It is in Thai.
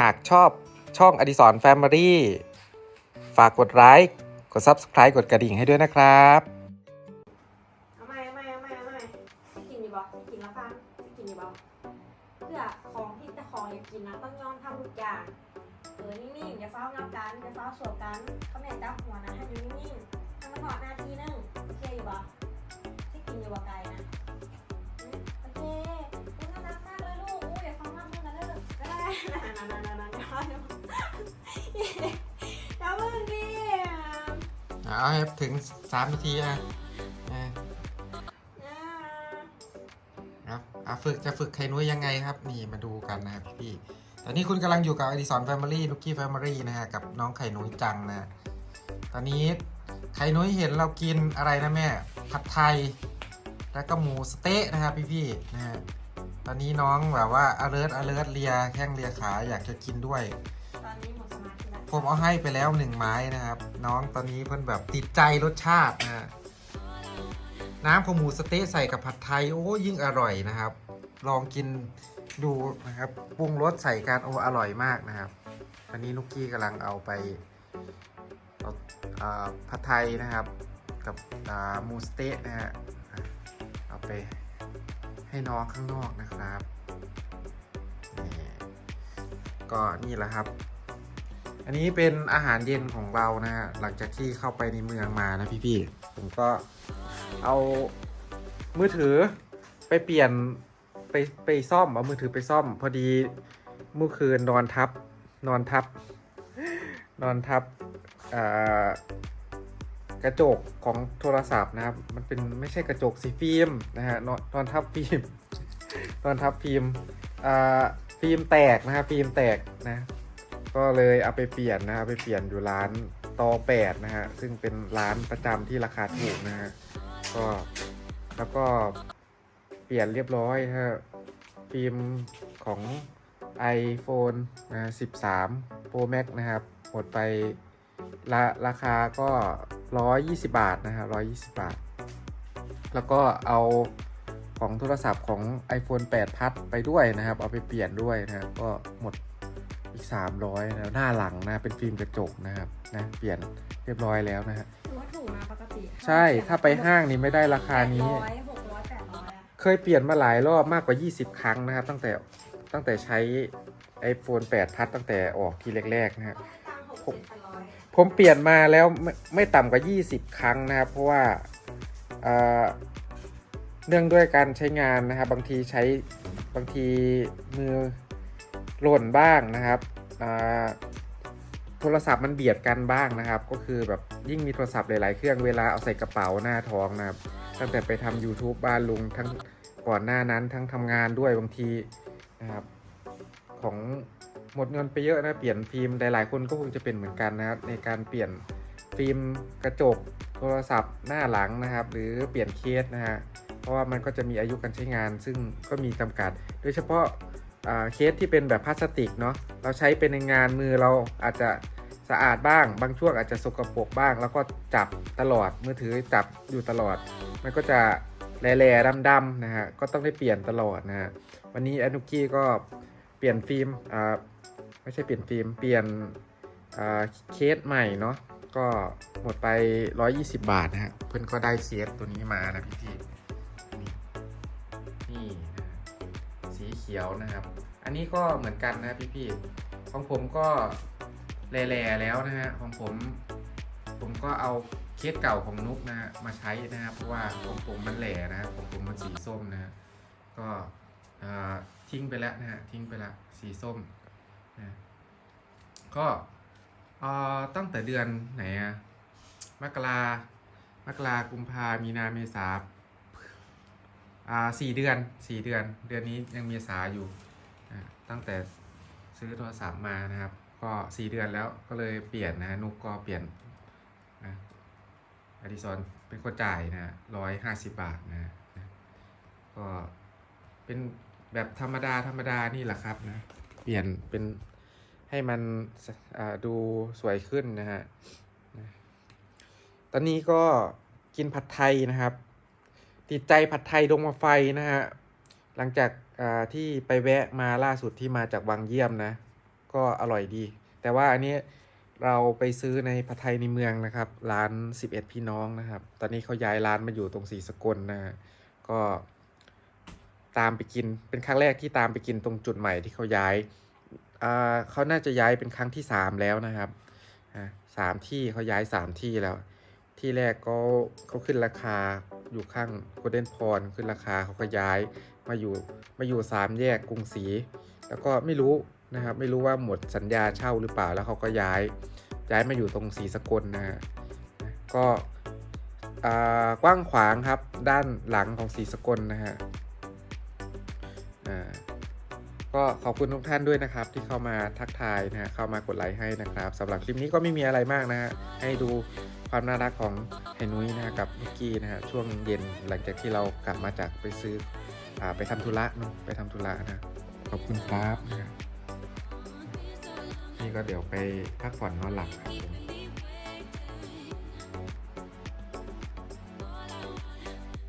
หากชอบช่องอดิสรแฟมิลี่ฝากกดไลค์กด Subscribe กดกระดิ่งให้ด้วยนะครับ เอาไม่เอาไม่เอาไม่เอาไม่สิกินอยู่บ่สิกินแล้วฟังสิกินอยู่บ่เพื่อของที่จะของอยากกินนะต้องยอมทำทุกอย่างเออนิ่งๆอย่าเฝ้างับกันอย่าเฝ้าโฉบกันเขาแม่จับหัวนะให้อยู่นิ่งๆให้มันถอดนาทีนึง เอาให้ถึง3นาทีนะอ่าอ่ครับอะฝึกจะฝึกไข่นุ้ยยังไงครับ นี่มาดูกันนะครับพี่ๆตอนนี้คุณกำลังอยู่กับอดิสรแฟมิลี่ลูกกี้แฟมิลี่นะฮะกับน้องไข่นุ้ยจังนะตอนนี้ไข่นุ้ยเห็นเรากินอะไรนะแม่ ผัดไทย แล้วก็หมูสเต๊ะนะครับพี่ๆนะฮะตอนนี้น้องแบบว่า alert alert เลียแข้งเลียขาอยากจะกินด้วย ผมเอาให้ไปแล้วหนึ่งไม้นะครับ น้องตอนนี้เพิ่นแบบติดใจรสชาตินะน้ำของหมูสเต๊ะใส่กับผัดไทยโอ้ยิ่งอร่อยนะครับ ลองกินดูนะครับปรุงรสใส่กันโอ้อร่อยมากนะครับตอนนี้นุกกี้กำลังเอาไปเอาผัดไทยนะครับ กับหมูสเต๊ะนะฮะเอาไปให้น้องข้างนอกนะครับ ก็นี่แหละครับ อันนี้เป็นอาหารเย็นของเรานะฮะหลังจากที่เข้าไปในเมืองมานะพี่ๆผมก็เอามือถือไปเปลี่ยนไปไปซ่อมเอามือถือไปซ่อม พอดีเมื่อคืนนอนทับ นอนทับ นอนทับกระจกของโทรศัพท์นะครับ มันเป็นไม่ใช่กระจกสีฟิล์มนะฮะนอนนอนทับฟิล์มนอนทับฟิล์มฟิล์มแตกนะครับฟิล์มแตกนะ ก็เลยเอาไปเปลี่ยนนะเอาไปเปลี่ยนอยู่ร้านตอแปดนะฮะซึ่งเป็นร้านประจำที่ราคาถูกนะฮะก็แล้วก็เปลี่ยนเรียบร้อยฮะฟิล์มของ iPhone นะ 13 Pro Max นะครับ หมดไปราราคาก็ 120 บาทนะฮะ120 บาท แล้วก็เอาของโทรศัพท์ของ iPhone 8พัดไปด้วยนะครับ เอาไปเปลี่ยนด้วยนะครับ ก็หมด อีก 300นะหน้าหลังนะเป็นฟิล์มกระจกนะครับนะเปลี่ยนเรียบร้อยแล้วนะฮะถือว่าถูกนะปกติใช่ถ้าไปห้างนี่ไม่ได้ราคานี้ ร้อยหกร้อยแปดร้อยอะเคยเปลี่ยนมาหลายรอบมากกว่า 20 ครั้งนะครับ ตั้งแต่ตั้งแต่ใช้ iPhone 8 พัดตั้งแต่ออกทีแรกๆนะฮะตังหกสิบแปดร้อยผมเปลี่ยนมาแล้วไม่ไม่ต่ำกว่า 20 ครั้งนะครับ เพราะว่าเอ่อเนื่องด้วยการใช้งานนะครับบางทีใช้บางทีมือ หล่นบ้างนะครับโทรศัพท์มันเบียดกันบ้างนะครับ ก็คือแบบยิ่งมีโทรศัพท์หลาย ๆ เครื่องเวลาเอาใส่กระเป๋าหน้าท้องนะครับ ตั้งแต่ไปทำ YouTube บ้านลุงทั้งก่อนหน้านั้นทั้งทำงานด้วยบางทีนะครับของหมดเงินไปเยอะนะเปลี่ยนฟิล์มหลาย ๆ คนก็คงจะเป็นเหมือนกันนะครับในการเปลี่ยนฟิล์มกระจกโทรศัพท์หน้าหลังนะครับ หรือเปลี่ยนเคสนะฮะเพราะว่ามันก็จะมีอายุการใช้งาน ซึ่งก็มีจำกัด โดยเฉพาะ เคสที่เป็นแบบพลาสติกเนาะเราใช้เป็นในงานมือเราอาจจะสะอาดบ้าง บางช่วงอาจจะสกปรกบ้าง แล้วก็จับตลอดมือถือจับอยู่ตลอด มันก็จะแหล่ๆดำๆนะฮะก็ต้องได้เปลี่ยนตลอดนะฮะวันนี้อนุกี้ก็เปลี่ยนฟิล์มอ่าไม่ใช่เปลี่ยนฟิล์มเปลี่ยนอ่าเคสใหม่เนาะก็หมดไป 120 บาทนะฮะเพื่อนก็ได้เคสตัวนี้มานะพี่พี่ ขียวนะครับ อันนี้ก็เหมือนกันนะพี่พี่ๆของผมก็แหล่ๆแล้วนะฮะของผมผมก็เอาเคสเก่าของนุกนะมาใช้นะครับเพราะว่าของผมมันแหล่นะฮะของผมมันสีส้มนะก็ทิ้งไปแล้วนะฮะทิ้งไปแล้วสีส้มนะก็ตั้งแต่เดือนไหนอะมกรามกรากุมภามีนาเมษา อ่าสี่เดือนสี่เดือน เดือนนี้ยังเมษาอยู่อะตั้งแต่ซื้อโทรศัพท์มานะครับ ก็สี่เดือนแล้วก็เลยเปลี่ยนนะนุกก็เปลี่ยนนะอดิซอนเป็นคนจ่ายนะร้อยห้าสิบบาทนะก็เป็นแบบธรรมดาธรรมดานี่แหละครับนะเปลี่ยนเป็นให้มันอ่าดูสวยขึ้นนะฮะตอนนี้ก็กินผัดไทยนะครับ ติดใจผัดไทยดงมาไฟนะฮะ หลังจากาที่ไปแวะมาล่าสุดที่มาจากวังเยี่ยมนะ ก็อร่อยดี แต่ว่าอันนี้เราไปซื้อในผัดไทยในเมืองนะครับ ร้าน 11 พี่น้องนะครับ ตอนนี้เขาย้ายร้านมาอยู่ตรงศรีสกลนะก็ตามไปกินเป็นครั้งแรกที่ตามไปกินตรงจุดใหม่ที่เขาย้ายาเขาน่าจะย้ายเป็นครั้งที่สามแล้วนะครับสามที่เขาย้ายสามที่แล้ว ที่แรกก็เขาขึ้นราคา อยู่ข้างโกลเด้นพรขึ้นราคาเขาก็ย้ายมาอยู่มาอยู่สามแยกกรุงศรีแล้วก็ไม่รู้นะครับไม่รู้ว่าหมดสัญญาเช่าหรือเปล่าแล้วเขาก็ย้ายย้ายมาอยู่ตรงศรีสกลนะฮะก็กว้างขวางครับด้านหลังของศรีสกลนะฮะก็ขอบคุณทุกท่านด้วยนะครับ ที่เข้ามาทักทายนะฮะเข้ามากดไลค์ให้นะครับสำหรับคลิปนี้ก็ไม่มีอะไรมากนะฮะให้ดู ความน่ารักของไฮนุ้ยนะกับนิกกี้นะฮะช่วงเย็นหลังจากที่เรากลับมาจากไปซื้ออไปทำธุระเนาะไปทำธุระนะขอบคุณครับนะฮะนี่ก็เดี๋ยวไปพักผ่อนนอนหลับครับผม